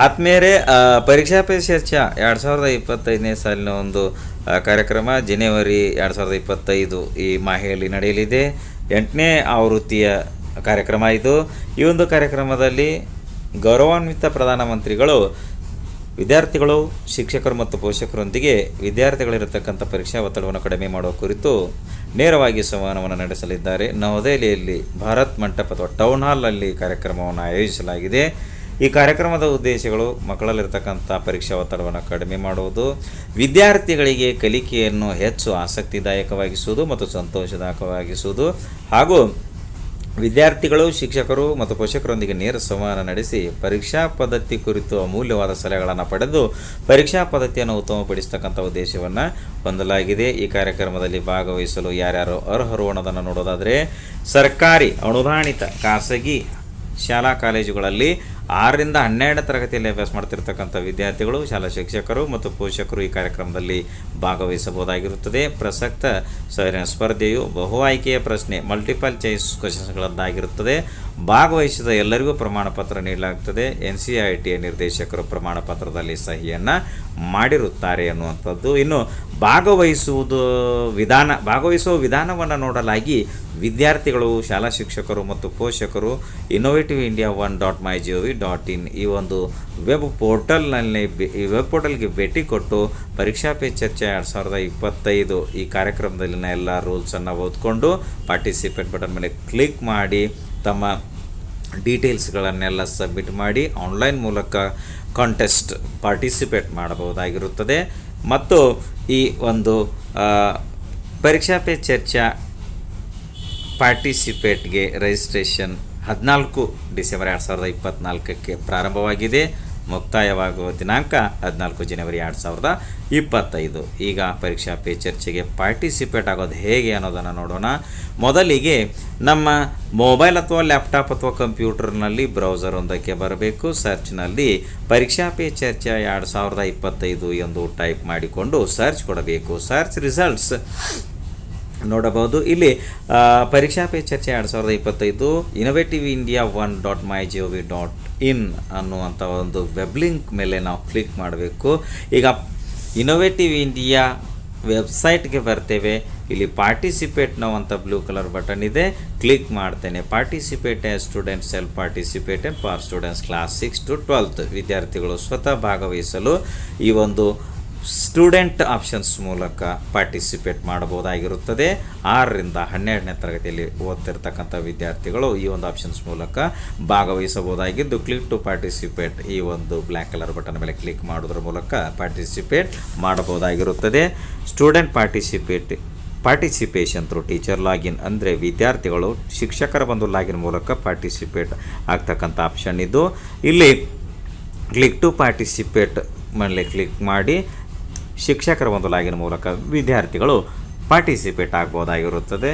ಆತ್ಮೀಯರೇ ಪರೀಕ್ಷಾ ಪೇ ಚರ್ಚಾ. ಎರಡು ಸಾವಿರದ ಇಪ್ಪತ್ತೈದನೇ ಸಾಲಿನ ಒಂದು ಕಾರ್ಯಕ್ರಮ ಜನವರಿ ಎರಡು ಸಾವಿರದ ಇಪ್ಪತ್ತೈದು ಈ ಮಾಹೆಯಲ್ಲಿ ನಡೆಯಲಿದೆ. ಎಂಟನೇ ಆವೃತ್ತಿಯ ಕಾರ್ಯಕ್ರಮ ಇದು. ಈ ಒಂದು ಕಾರ್ಯಕ್ರಮದಲ್ಲಿ ಗೌರವಾನ್ವಿತ ಪ್ರಧಾನಮಂತ್ರಿಗಳು, ವಿದ್ಯಾರ್ಥಿಗಳು, ಶಿಕ್ಷಕರು ಮತ್ತು ಪೋಷಕರೊಂದಿಗೆ ವಿದ್ಯಾರ್ಥಿಗಳಿರತಕ್ಕಂಥ ಪರೀಕ್ಷಾ ಒತ್ತಡವನ್ನು ಕಡಿಮೆ ಮಾಡುವ ಕುರಿತು ನೇರವಾಗಿ ಸಂವಹನವನ್ನು ನಡೆಸಲಿದ್ದಾರೆ. ನವದೆಹಲಿಯಲ್ಲಿ ಭಾರತ್ ಮಂಟಪ ಅಥವಾ ಟೌನ್ ಹಾಲ್ನಲ್ಲಿ ಕಾರ್ಯಕ್ರಮವನ್ನು ಆಯೋಜಿಸಲಾಗಿದೆ. ಈ ಕಾರ್ಯಕ್ರಮದ ಉದ್ದೇಶಗಳು ಮಕ್ಕಳಲ್ಲಿರ್ತಕ್ಕಂಥ ಪರೀಕ್ಷಾ ಒತ್ತಡವನ್ನು ಕಡಿಮೆ ಮಾಡುವುದು, ವಿದ್ಯಾರ್ಥಿಗಳಿಗೆ ಕಲಿಕೆಯನ್ನು ಹೆಚ್ಚು ಆಸಕ್ತಿದಾಯಕವಾಗಿಸುವುದು ಮತ್ತು ಸಂತೋಷದಾಯಕವಾಗಿಸುವುದು ಹಾಗೂ ವಿದ್ಯಾರ್ಥಿಗಳು, ಶಿಕ್ಷಕರು ಮತ್ತು ಪೋಷಕರೊಂದಿಗೆ ನೇರ ಸಂವಹನ ನಡೆಸಿ ಪರೀಕ್ಷಾ ಪದ್ಧತಿ ಕುರಿತು ಅಮೂಲ್ಯವಾದ ಸಲಹೆಗಳನ್ನು ಪಡೆದು ಪರೀಕ್ಷಾ ಪದ್ಧತಿಯನ್ನು ಉತ್ತಮಪಡಿಸತಕ್ಕಂಥ ಉದ್ದೇಶವನ್ನು ಹೊಂದಲಾಗಿದೆ. ಈ ಕಾರ್ಯಕ್ರಮದಲ್ಲಿ ಭಾಗವಹಿಸಲು ಯಾರ್ಯಾರು ಅರ್ಹರು ಅನ್ನೋದನ್ನು ನೋಡೋದಾದರೆ ಸರ್ಕಾರಿ ಅನುದಾನಿತ ಖಾಸಗಿ ಶಾಲಾ ಕಾಲೇಜುಗಳಲ್ಲಿ ಆರರಿಂದ ಹನ್ನೆರಡನೇ ತರಗತಿಯಲ್ಲಿ ಅಭ್ಯಾಸ ಮಾಡ್ತಿರ್ತಕ್ಕಂಥ ವಿದ್ಯಾರ್ಥಿಗಳು, ಶಾಲಾ ಶಿಕ್ಷಕರು ಮತ್ತು ಪೋಷಕರು ಈ ಕಾರ್ಯಕ್ರಮದಲ್ಲಿ ಭಾಗವಹಿಸಬಹುದಾಗಿರುತ್ತದೆ. ಪ್ರಸಕ್ತ ಸ್ಪರ್ಧೆಯು ಬಹು ಆಯ್ಕೆಯ ಪ್ರಶ್ನೆ ಮಲ್ಟಿಪಲ್ ಚಾಯ್ಸ್ ಕ್ವಶನ್ಸ್ಗಳದ್ದಾಗಿರುತ್ತದೆ ಭಾಗವಹಿಸಿದ ಎಲ್ಲರಿಗೂ ಪ್ರಮಾಣ ಪತ್ರ ನೀಡಲಾಗುತ್ತದೆ. ಎನ್ ಸಿ ಐ ಟಿಯ ನಿರ್ದೇಶಕರು ಪ್ರಮಾಣ ಪತ್ರದಲ್ಲಿ ಸಹಿಯನ್ನು ಮಾಡಿರುತ್ತಾರೆ ಅನ್ನುವಂಥದ್ದು. ಇನ್ನು ಭಾಗವಹಿಸುವುದು ವಿಧಾನ, ಭಾಗವಹಿಸುವ ವಿಧಾನವನ್ನು ನೋಡಲಾಗಿ ವಿದ್ಯಾರ್ಥಿಗಳು, ಶಾಲಾ ಶಿಕ್ಷಕರು ಮತ್ತು ಪೋಷಕರು innovative India one dot my G V dot in ಈ ಒಂದು ವೆಬ್ ಪೋರ್ಟಲ್ನಲ್ಲಿ ಈ ವೆಬ್ ಪೋರ್ಟಲ್ಗೆ ಭೇಟಿ ಕೊಟ್ಟು ಪರೀಕ್ಷಾ ಪೇ ಚರ್ಚೆ ಎರಡು ಸಾವಿರದ ಇಪ್ಪತ್ತೈದು ಈ ಕಾರ್ಯಕ್ರಮದಲ್ಲಿನ ಎಲ್ಲ ರೂಲ್ಸನ್ನು ಓದ್ಕೊಂಡು ಪಾರ್ಟಿಸಿಪೇಟ್ ಬಟನ್ ಮೇಲೆ ಕ್ಲಿಕ್ ಮಾಡಿ ತಮ್ಮ ಡೀಟೇಲ್ಸ್ಗಳನ್ನೆಲ್ಲ ಸಬ್ಮಿಟ್ ಮಾಡಿ ಆನ್ಲೈನ್ ಮೂಲಕ ಕಾಂಟೆಸ್ಟ್ ಪಾರ್ಟಿಸಿಪೇಟ್ ಮಾಡಬಹುದಾಗಿರುತ್ತದೆ. ಮತ್ತು ಈ ಒಂದು ಪರೀಕ್ಷಾ ಪೇ ಚರ್ಚಾ ಪಾರ್ಟಿಸಿಪೇಟ್ಗೆ ರಿಜಿಸ್ಟ್ರೇಷನ್ ಹದಿನಾಲ್ಕು ಡಿಸೆಂಬರ್ ಎರಡು ಸಾವಿರದ ಇಪ್ಪತ್ತ್ನಾಲ್ಕಕ್ಕೆ ಪ್ರಾರಂಭವಾಗಿದೆ. ಮುಕ್ತಾಯವಾಗುವ ದಿನಾಂಕ ಹದಿನಾಲ್ಕು ಜನವರಿ ಎರಡು ಸಾವಿರದ ಇಪ್ಪತ್ತೈದು. ಈಗ ಪರೀಕ್ಷಾ ಪೇ ಚರ್ಚೆಗೆ ಪಾರ್ಟಿಸಿಪೇಟ್ ಆಗೋದು ಹೇಗೆ ಅನ್ನೋದನ್ನು ನೋಡೋಣ. ಮೊದಲಿಗೆ ನಮ್ಮ ಮೊಬೈಲ್ ಅಥವಾ ಲ್ಯಾಪ್ಟಾಪ್ ಅಥವಾ ಕಂಪ್ಯೂಟರ್ನಲ್ಲಿ ಬ್ರೌಸರ್ ಒಂದಕ್ಕೆ ಬರಬೇಕು. ಸರ್ಚ್ನಲ್ಲಿ ಪರೀಕ್ಷಾ ಪೇ ಚರ್ಚೆ ಎರಡು ಸಾವಿರದ ಇಪ್ಪತ್ತೈದು ಎಂದು ಟೈಪ್ ಮಾಡಿಕೊಂಡು ಸರ್ಚ್ ಕೊಡಬೇಕು. ಸರ್ಚ್ ರಿಸಲ್ಟ್ಸ್ ನೋಡಬಹುದು. ಇಲ್ಲಿ ಪರೀಕ್ಷಾ ಪೇ ಚರ್ಚೆ ಎರಡು ಸಾವಿರದ ಇಪ್ಪತ್ತೈದು innovative India one dot my G V dot in ಅನ್ನುವಂಥ ಒಂದು ವೆಬ್ ಲಿಂಕ್ ಮೇಲೆ ನಾವು ಕ್ಲಿಕ್ ಮಾಡಬೇಕು. ಈಗ ಇನೋವೇಟಿವ್ ಇಂಡಿಯಾ ವೆಬ್ಸೈಟ್ಗೆ ಬರ್ತೇವೆ. ಇಲ್ಲಿ ಪಾರ್ಟಿಸಿಪೇಟ್ ನಾವು ಅಂತ ಬ್ಲೂ ಕಲರ್ ಬಟನ್ ಇದೆ. ಕ್ಲಿಕ್ ಮಾಡ್ತೇನೆ. Participate students student self participate for students class six to twelfth ವಿದ್ಯಾರ್ಥಿಗಳು ಸ್ವತಃ ಭಾಗವಹಿಸಲು ಈ ಒಂದು ಸ್ಟೂಡೆಂಟ್ ಆಪ್ಷನ್ಸ್ ಮೂಲಕ ಪಾರ್ಟಿಸಿಪೇಟ್ ಮಾಡಬಹುದಾಗಿರುತ್ತದೆ. ಆರರಿಂದ ಹನ್ನೆರಡನೇ ತರಗತಿಯಲ್ಲಿ ಓದ್ತಿರ್ತಕ್ಕಂಥ ವಿದ್ಯಾರ್ಥಿಗಳು ಈ ಒಂದು ಆಪ್ಷನ್ಸ್ ಮೂಲಕ ಭಾಗವಹಿಸಬಹುದಾಗಿದ್ದು, ಕ್ಲಿಕ್ ಟು ಪಾರ್ಟಿಸಿಪೇಟ್ ಈ ಒಂದು ಬ್ಲ್ಯಾಕ್ ಕಲರ್ ಬಟನ್ ಮೇಲೆ ಕ್ಲಿಕ್ ಮಾಡೋದ್ರ ಮೂಲಕ participate ಮಾಡಬಹುದಾಗಿರುತ್ತದೆ. Student participate, participation through teacher login ಅಂದರೆ ವಿದ್ಯಾರ್ಥಿಗಳು, ಶಿಕ್ಷಕರ ಒಂದು ಲಾಗಿನ್ ಮೂಲಕ ಪಾರ್ಟಿಸಿಪೇಟ್ ಆಗ್ತಕ್ಕಂಥ ಆಪ್ಷನ್ ಇದು. ಇಲ್ಲಿ ಕ್ಲಿಕ್ ಟು ಪಾರ್ಟಿಸಿಪೇಟ್ ಮೇಲೆ ಕ್ಲಿಕ್ ಮಾಡಿ ಶಿಕ್ಷಕರ ಒಂದು ಲಾಗಿನ್ ಮೂಲಕ ವಿದ್ಯಾರ್ಥಿಗಳು participate ಆಗ್ಬೋದಾಗಿರುತ್ತದೆ.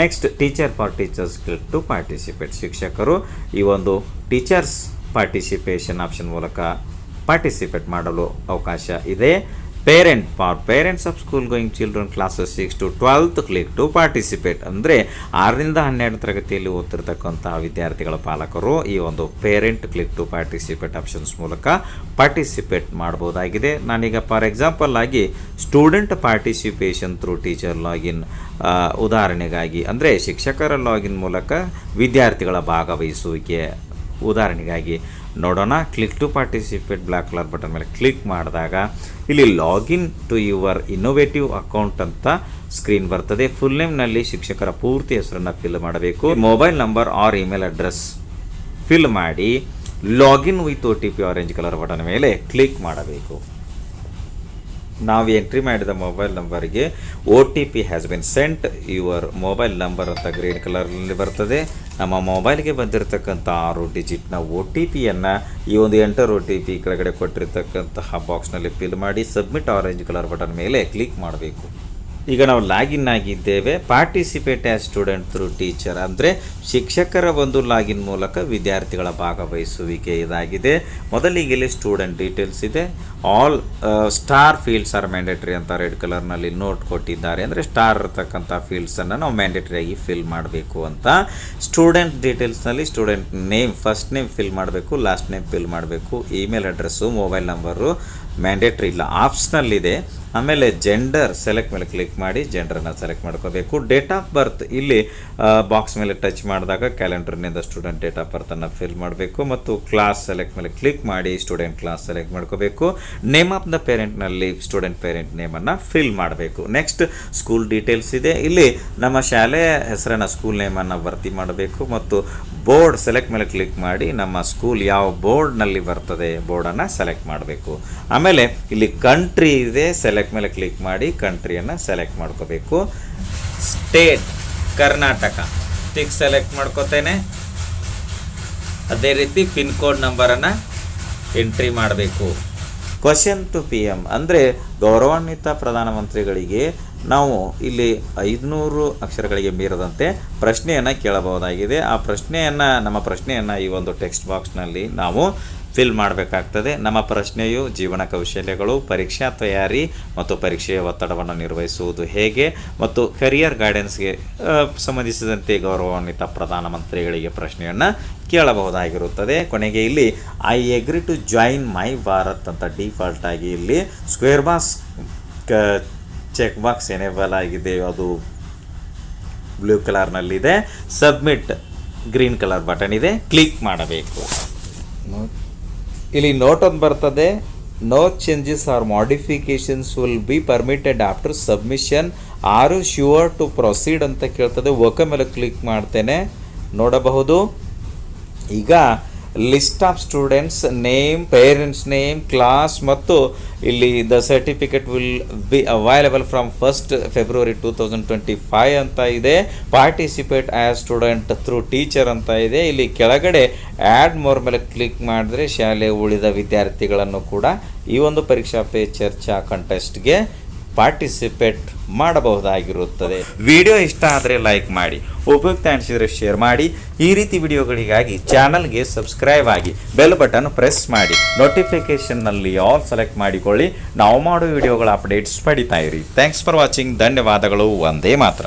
Next teacher for teachers to participate ಶಿಕ್ಷಕರು ಈ ಒಂದು ಟೀಚರ್ಸ್ ಪಾರ್ಟಿಸಿಪೇಷನ್ ಆಪ್ಷನ್ ಮೂಲಕ ಪಾರ್ಟಿಸಿಪೇಟ್ ಮಾಡಲು ಅವಕಾಶ ಇದೆ. Parent for parents of school going children classes six to twelfth click to participate ಅಂದರೆ ಆರರಿಂದ ಹನ್ನೆರಡು ತರಗತಿಯಲ್ಲಿ ಓದ್ತಿರ್ತಕ್ಕಂತಹ ವಿದ್ಯಾರ್ಥಿಗಳ ಪಾಲಕರು ಈ ಒಂದು parent click to participate options ಮೂಲಕ ಪಾರ್ಟಿಸಿಪೇಟ್ ಮಾಡ್ಬೋದಾಗಿದೆ. ನಾನೀಗ ಫಾರ್ ಎಕ್ಸಾಂಪಲ್ ಆಗಿ student participation through teacher login ಉದಾಹರಣೆಗಾಗಿ ಅಂದರೆ ಶಿಕ್ಷಕರ ಲಾಗಿನ್ ಮೂಲಕ ವಿದ್ಯಾರ್ಥಿಗಳ ಭಾಗವಹಿಸುವಿಕೆ ಉದಾಹರಣೆಗಾಗಿ ನೋಡೋಣ click to participate black colour button ಮೇಲೆ ಕ್ಲಿಕ್ ಮಾಡಿದಾಗ ಇಲ್ಲಿ login to your innovative account ಅಂತ ಸ್ಕ್ರೀನ್ ಬರ್ತದೆ. ಫುಲ್ ನೇಮ್ನಲ್ಲಿ ಶಿಕ್ಷಕರ ಪೂರ್ತಿ ಹೆಸರನ್ನು ಫಿಲ್ ಮಾಡಬೇಕು. Mobile number or email address fill ಮಾಡಿ login with O T P orange colour button ಮೇಲೆ ಕ್ಲಿಕ್ ಮಾಡಬೇಕು. ನಾವು ಎಂಟ್ರಿ ಮಾಡಿದ ಮೊಬೈಲ್ ನಂಬರ್ಗೆ O T P has been sent your mobile number ಅಂತ ಗ್ರೀನ್ ಕಲರ್ನಲ್ಲಿ ಬರ್ತದೆ. ನಮ್ಮ ಮೊಬೈಲ್ಗೆ ಬಂದಿರತಕ್ಕಂಥ ಆರು ಡಿಜಿಟ್ನ ಒ ಟಿ ಪಿಯನ್ನು ಈ ಒಂದು ಎಂಟರ್ ಒ ಟಿ ಪಿ ಕೆಳಗಡೆ ಕೊಟ್ಟಿರ್ತಕ್ಕಂತಹ ಬಾಕ್ಸ್ನಲ್ಲಿ ಫಿಲ್ ಮಾಡಿ ಸಬ್ಮಿಟ್ ಆರೆಂಜ್ ಕಲರ್ ಬಟನ್ ಮೇಲೆ ಕ್ಲಿಕ್ ಮಾಡಬೇಕು. ಈಗ ನಾವು ಲಾಗಿನ್ ಆಗಿದ್ದೇವೆ. Participate as student through teacher ಅಂದರೆ ಶಿಕ್ಷಕರ ಒಂದು ಲಾಗಿನ್ ಮೂಲಕ ವಿದ್ಯಾರ್ಥಿಗಳ ಭಾಗವಹಿಸುವಿಕೆ ಇದಾಗಿದೆ. ಮೊದಲಿಗೆ ಇಲ್ಲಿ ಸ್ಟೂಡೆಂಟ್ ಡೀಟೇಲ್ಸ್ ಇದೆ all star fields are mandatory ಅಂತ ರೆಡ್ ಕಲರ್ನಲ್ಲಿ ನೋಟ್ ಕೊಟ್ಟಿದ್ದಾರೆ. ಅಂದರೆ ಸ್ಟಾರ್ ಇರತಕ್ಕಂಥ ಫೀಲ್ಡ್ಸನ್ನು ನಾವು ಮ್ಯಾಂಡೇಟ್ರಿಯಾಗಿ ಫಿಲ್ ಮಾಡಬೇಕು ಅಂತ. Student ಡೀಟೇಲ್ಸ್ನಲ್ಲಿ student name first name fill ಮಾಡಬೇಕು ಲಾಸ್ಟ್ ನೇಮ್ ಫಿಲ್ ಮಾಡಬೇಕು email address mobile number mandatory ಇಲ್ಲ. ಆಪ್ಷನಲ್ಲಿದೆ ಆಮೇಲೆ ಜೆಂಡರ್ ಸೆಲೆಕ್ಟ್ ಮೇಲೆ ಕ್ಲಿಕ್ ಮಾಡಿ ಜೆಂಡರನ್ನು ಸೆಲೆಕ್ಟ್ ಮಾಡ್ಕೋಬೇಕು. ಡೇಟ್ ಆಫ್ ಬರ್ತ್ ಇಲ್ಲಿ ಬಾಕ್ಸ್ ಮೇಲೆ ಟಚ್ ಮಾಡಿದಾಗ ಕ್ಯಾಲೆಂಡರ್ನಿಂದ ಸ್ಟೂಡೆಂಟ್ ಡೇಟ್ ಆಫ್ ಬರ್ತನ್ನು ಫಿಲ್ ಮಾಡಬೇಕು. ಮತ್ತು ಕ್ಲಾಸ್ ಸೆಲೆಕ್ಟ್ ಮೇಲೆ ಕ್ಲಿಕ್ ಮಾಡಿ ಸ್ಟೂಡೆಂಟ್ ಕ್ಲಾಸ್ ಸೆಲೆಕ್ಟ್ ಮಾಡ್ಕೋಬೇಕು. ನೇಮ್ ಆಫ್ ದ ಪೇರೆಂಟ್ನಲ್ಲಿ ಸ್ಟೂಡೆಂಟ್ ಪೇರೆಂಟ್ ನೇಮನ್ನು ಫಿಲ್ ಮಾಡಬೇಕು. ನೆಕ್ಸ್ಟ್ ಸ್ಕೂಲ್ ಡೀಟೇಲ್ಸ್ ಇದೆ. ಇಲ್ಲಿ ನಮ್ಮ ಶಾಲೆಯ ಹೆಸರನ್ನು ಸ್ಕೂಲ್ ನೇಮನ್ನು ಭರ್ತಿ ಮಾಡಬೇಕು. ಮತ್ತು ಬೋರ್ಡ್ ಸೆಲೆಕ್ಟ್ ಮೇಲೆ ಕ್ಲಿಕ್ ಮಾಡಿ ನಮ್ಮ ಸ್ಕೂಲ್ ಯಾವ ಬೋರ್ಡ್ನಲ್ಲಿ ಬರ್ತದೆ ಬೋರ್ಡನ್ನು ಸೆಲೆಕ್ಟ್ ಮಾಡಬೇಕು. ಆಮೇಲೆ ಇಲ್ಲಿ ಕಂಟ್ರಿ ಇದೆ ಸೆಲೆಕ್ಟ್ ಮೇಲೆ ಕ್ಲಿಕ್ ಮಾಡಿ ಕಂಟ್ರಿಯನ್ನು ಸೆಲೆಕ್ಟ್ ಮಾಡ್ಕೋಬೇಕು. ಸ್ಟೇಟ್ ಕರ್ನಾಟಕ ಟಿಕ್ ಸೆಲೆಕ್ಟ್ ಮಾಡ್ಕೋತೇನೆ. ಅದೇ ರೀತಿ ಪಿನ್ ಕೋಡ್ ನಂಬರನ್ನು ಎಂಟ್ರಿ ಮಾಡಬೇಕು. ಕ್ವಶನ್ ಟು ಪಿ ಎಂ ಅಂದರೆ ಗೌರವಾನ್ವಿತ ಪ್ರಧಾನಮಂತ್ರಿಗಳಿಗೆ ನಾವು ಇಲ್ಲಿ ಐದುನೂರು ಅಕ್ಷರಗಳಿಗೆ ಮೀರದಂತೆ ಪ್ರಶ್ನೆಯನ್ನು ಕೇಳಬಹುದಾಗಿದೆ. ಆ ಪ್ರಶ್ನೆಯನ್ನು, ನಮ್ಮ ಪ್ರಶ್ನೆಯನ್ನು ಈ ಒಂದು ಟೆಕ್ಸ್ಟ್ ಬಾಕ್ಸ್ನಲ್ಲಿ ನಾವು ಫಿಲ್ ಮಾಡಬೇಕಾಗ್ತದೆ. ನಮ್ಮ ಪ್ರಶ್ನೆಯು ಜೀವನ ಕೌಶಲ್ಯಗಳು, ಪರೀಕ್ಷಾ ತಯಾರಿ ಮತ್ತು ಪರೀಕ್ಷೆಯ ಒತ್ತಡವನ್ನು ನಿರ್ವಹಿಸುವುದು ಹೇಗೆ ಮತ್ತು ಕರಿಯರ್ ಗೈಡೆನ್ಸ್ಗೆ ಸಂಬಂಧಿಸಿದಂತೆ ಗೌರವಾನ್ವಿತ ಪ್ರಧಾನಮಂತ್ರಿಗಳಿಗೆ ಪ್ರಶ್ನೆಯನ್ನು ಕೇಳಬಹುದಾಗಿರುತ್ತದೆ. ಕೊನೆಗೆ ಇಲ್ಲಿ I agree to join my Bharat ಅಂತ ಡಿಫಾಲ್ಟ್ ಆಗಿ ಇಲ್ಲಿ ಸ್ಕ್ವೇರ್ ಬಾಸ್ ಕ ಚೆಕ್ ಬಾಕ್ಸ್ ಎನೇಬಲ್ ಆಗಿದೆ ಅದು ಬ್ಲೂ ಕಲರ್ನಲ್ಲಿದೆ. ಸಬ್ಮಿಟ್ ಗ್ರೀನ್ ಕಲರ್ ಬಟನ್ ಇದೆ. ಕ್ಲಿಕ್ ಮಾಡಬೇಕು. ಇಲ್ಲಿ ನೋಟ್ ಒಂದು ಬರ್ತದೆ. No changes or modifications will be permitted after submission are sure to proceed ಅಂತ ಕೇಳ್ತದೆ. ಓಕೆ ಮೇಲೆ ಕ್ಲಿಕ್ ಮಾಡ್ತೇನೆ. ನೋಡಬಹುದು. ಈಗ list of students, name, parents name, class ಮತ್ತು ಇಲ್ಲಿ the certificate will be available from first February two thousand twenty five ಅಂತ ಇದೆ. Participate as student through teacher ಅಂತ ಇದೆ. ಇಲ್ಲಿ ಕೆಳಗಡೆ ಆ್ಯಡ್ ಮೋರ್ ಮೇಲೆ ಕ್ಲಿಕ್ ಮಾಡಿದ್ರೆ ಶಾಲೆ ಉಳಿದ ವಿದ್ಯಾರ್ಥಿಗಳನ್ನು ಕೂಡ ಈ ಒಂದು ಪರೀಕ್ಷಾ ಪೇ ಚರ್ಚಾ ಕಂಟೆಸ್ಟ್ಗೆ ಪಾರ್ಟಿಸಿಪೇಟ್ ಮಾಡಬಹುದಾಗಿರುತ್ತದೆ. ವಿಡಿಯೋ ಇಷ್ಟ ಆದರೆ ಲೈಕ್ ಮಾಡಿ, ಉಪಯುಕ್ತ ಅನಿಸಿದರೆ ಶೇರ್ ಮಾಡಿ, ಈ ರೀತಿ ವಿಡಿಯೋಗಳಿಗಾಗಿ ಚಾನಲ್ಗೆ ಸಬ್ಸ್ಕ್ರೈಬ್ ಆಗಿ ಬೆಲ್ ಬಟನ್ ಪ್ರೆಸ್ ಮಾಡಿ, ನೋಟಿಫಿಕೇಷನ್ನಲ್ಲಿ ಆಲ್ ಸೆಲೆಕ್ಟ್ ಮಾಡಿಕೊಳ್ಳಿ. ನಾವು ಮಾಡೋ ವಿಡಿಯೋಗಳ ಅಪ್ಡೇಟ್ಸ್ ಪಡಿತಾ ಇರಿ. Thanks for watching. ಧನ್ಯವಾದಗಳು. ಒಂದೇ ಮಾತ್ರ.